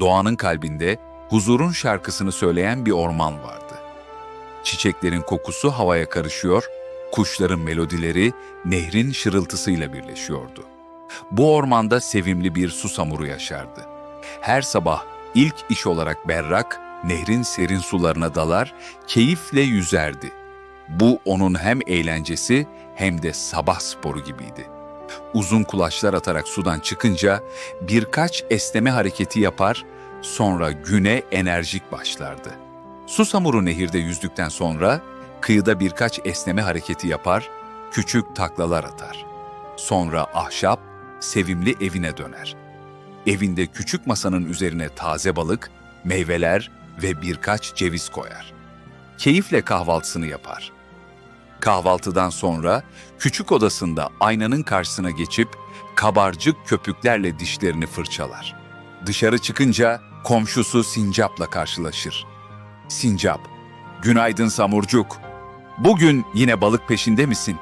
doğanın kalbinde huzurun şarkısını söyleyen bir orman vardı. Çiçeklerin kokusu havaya karışıyor, kuşların melodileri nehrin şırıltısıyla birleşiyordu. Bu ormanda sevimli bir susamuru yaşardı. Her sabah ilk iş olarak berrak, nehrin serin sularına dalar, keyifle yüzerdi. Bu onun hem eğlencesi hem de sabah sporu gibiydi. Uzun kulaçlar atarak sudan çıkınca birkaç esneme hareketi yapar, sonra güne enerjik başlardı. Susamuru nehirde yüzdükten sonra kıyıda birkaç esneme hareketi yapar, küçük taklalar atar. Sonra ahşap, sevimli evine döner. Evinde küçük masanın üzerine taze balık, meyveler ve birkaç ceviz koyar. Keyifle kahvaltısını yapar. Kahvaltıdan sonra küçük odasında aynanın karşısına geçip kabarcık köpüklerle dişlerini fırçalar. Dışarı çıkınca komşusu Sincap'la karşılaşır. Sincap, günaydın Samurcuk. Bugün yine balık peşinde misin?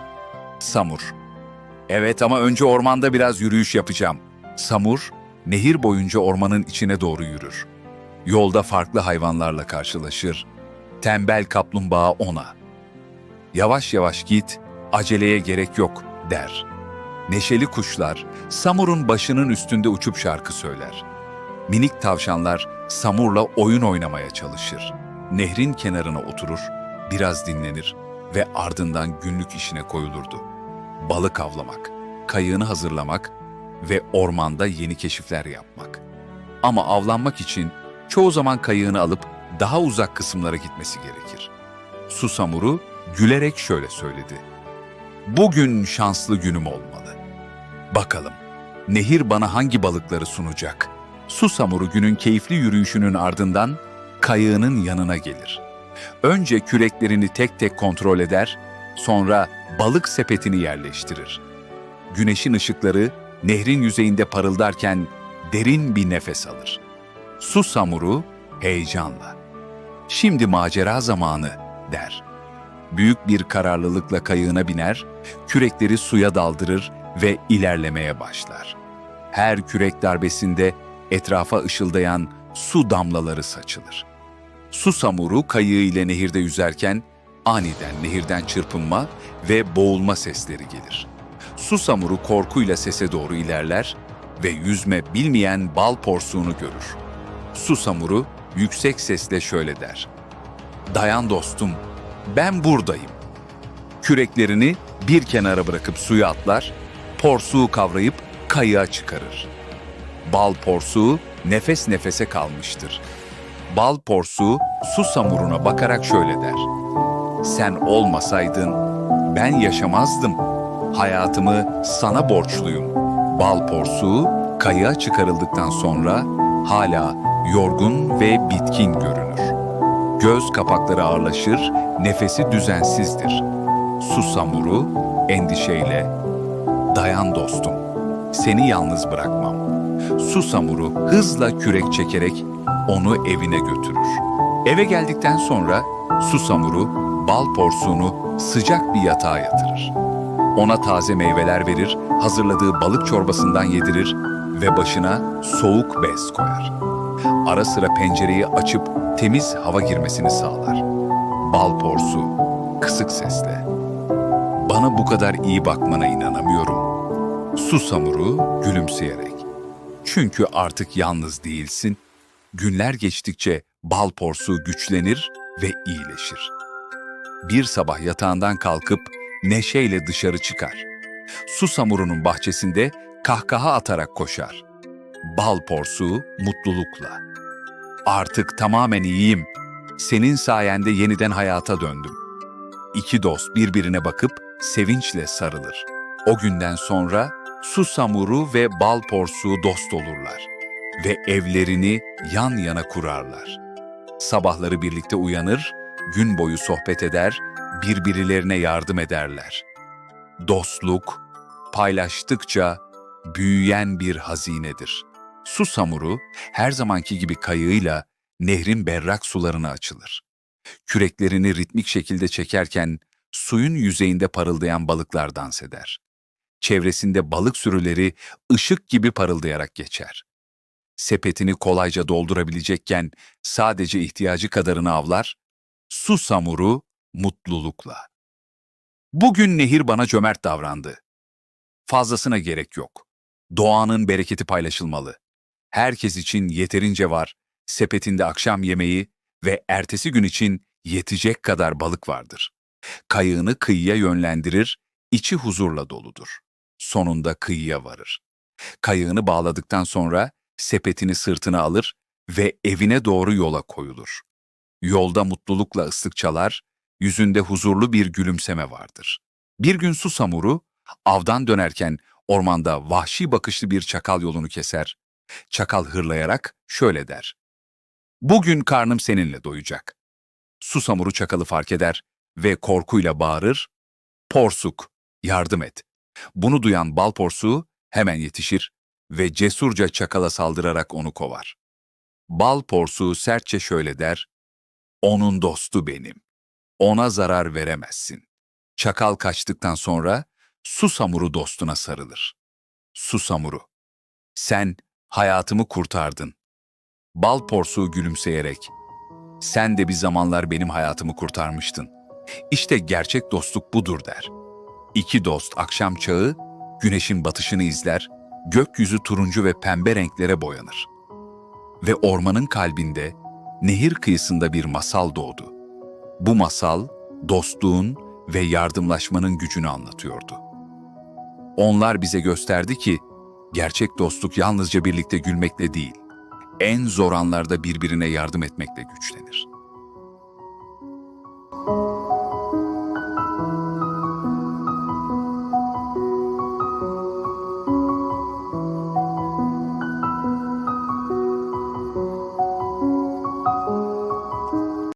Samur, evet ama önce ormanda biraz yürüyüş yapacağım. Samur, nehir boyunca ormanın içine doğru yürür. Yolda farklı hayvanlarla karşılaşır. Tembel kaplumbağa ona, yavaş yavaş git, aceleye gerek yok der. Neşeli kuşlar Samur'un başının üstünde uçup şarkı söyler. Minik tavşanlar Samur'la oyun oynamaya çalışır. Nehrin kenarına oturur, biraz dinlenir ve ardından günlük işine koyulurdu. Balık avlamak, kayığını hazırlamak ve ormanda yeni keşifler yapmak. Ama avlanmak için çoğu zaman kayığını alıp daha uzak kısımlara gitmesi gerekir. Susamuru gülerek şöyle söyledi. Bugün şanslı günüm olmalı. Bakalım, nehir bana hangi balıkları sunacak? Susamuru günün keyifli yürüyüşünün ardından kayığının yanına gelir. Önce küreklerini tek tek kontrol eder, sonra balık sepetini yerleştirir. Güneşin ışıkları nehrin yüzeyinde parıldarken derin bir nefes alır. Susamuru heyecanla. Şimdi macera zamanı der. Büyük bir kararlılıkla kayığına biner, kürekleri suya daldırır ve ilerlemeye başlar. Her kürek darbesinde etrafa ışıldayan su damlaları saçılır. Susamuru kayığı ile nehirde yüzerken aniden nehirden çırpınma ve boğulma sesleri gelir. Susamuru korkuyla sese doğru ilerler ve yüzme bilmeyen bal porsuğunu görür. Susamuru yüksek sesle şöyle der. Dayan dostum, ben buradayım. Küreklerini bir kenara bırakıp suya atlar, porsuğu kavrayıp kayığa çıkarır. Bal porsuğu nefes nefese kalmıştır. Bal porsuğu su samuruna bakarak şöyle der. Sen olmasaydın ben yaşamazdım. Hayatımı sana borçluyum. Bal porsuğu kayığa çıkarıldıktan sonra hala yorgun ve bitkin görünür. Göz kapakları ağırlaşır, nefesi düzensizdir. Susamuru endişeyle, dayan dostum, seni yalnız bırakmam. Susamuru hızla kürek çekerek onu evine götürür. Eve geldikten sonra Susamuru bal porsuğunu sıcak bir yatağa yatırır. Ona taze meyveler verir, hazırladığı balık çorbasından yedirir ve başına soğuk bez koyar. Ara sıra pencereyi açıp temiz hava girmesini sağlar. Bal porsu kısık sesle. Bana bu kadar iyi bakmana inanamıyorum. Susamuru gülümseyerek. Çünkü artık yalnız değilsin. Günler geçtikçe bal porsu güçlenir ve iyileşir. Bir sabah yatağından kalkıp neşeyle dışarı çıkar. Susamuru'nun bahçesinde kahkaha atarak koşar. Bal porsuğu mutlulukla. Artık tamamen iyiyim. Senin sayende yeniden hayata döndüm. İki dost birbirine bakıp sevinçle sarılır. O günden sonra Susamuru ve bal porsuğu dost olurlar ve evlerini yan yana kurarlar. Sabahları birlikte uyanır, gün boyu sohbet eder, birbirlerine yardım ederler. Dostluk, paylaştıkça büyüyen bir hazinedir. Susamuru her zamanki gibi kayığıyla nehrin berrak sularına açılır. Küreklerini ritmik şekilde çekerken suyun yüzeyinde parıldayan balıklar dans eder. Çevresinde balık sürüleri ışık gibi parıldayarak geçer. sepetini kolayca doldurabilecekken sadece ihtiyacı kadarını avlar, su samuru mutlulukla. Bugün nehir bana cömert davrandı. Fazlasına gerek yok. Doğanın bereketi paylaşılmalı. Herkes için yeterince var, sepetinde akşam yemeği ve ertesi gün için yetecek kadar balık vardır. Kayığını kıyıya yönlendirir, içi huzurla doludur. Sonunda kıyıya varır. Kayığını bağladıktan sonra sepetini sırtına alır ve evine doğru yola koyulur. Yolda mutlulukla ıslık çalar, yüzünde huzurlu bir gülümseme vardır. Bir gün susamuru, avdan dönerken ormanda vahşi bakışlı bir çakal yolunu keser. Çakal hırlayarak şöyle der. Bugün karnım seninle doyacak. Susamuru çakalı fark eder ve korkuyla bağırır. Porsuk, yardım et. Bunu duyan bal porsuğu hemen yetişir ve cesurca çakala saldırarak onu kovar. Bal porsuğu sertçe şöyle der. Onun dostu benim. Ona zarar veremezsin. Çakal kaçtıktan sonra Susamuru dostuna sarılır. Susamuru, sen hayatımı kurtardın. Bal porsuğu gülümseyerek, sen de bir zamanlar benim hayatımı kurtarmıştın. İşte gerçek dostluk budur der. İki dost akşam çağı, güneşin batışını izler, gökyüzü turuncu ve pembe renklere boyanır. Ve ormanın kalbinde, nehir kıyısında bir masal doğdu. Bu masal, dostluğun ve yardımlaşmanın gücünü anlatıyordu. Onlar bize gösterdi ki, gerçek dostluk yalnızca birlikte gülmekle değil, en zor anlarda birbirine yardım etmekle güçlenir.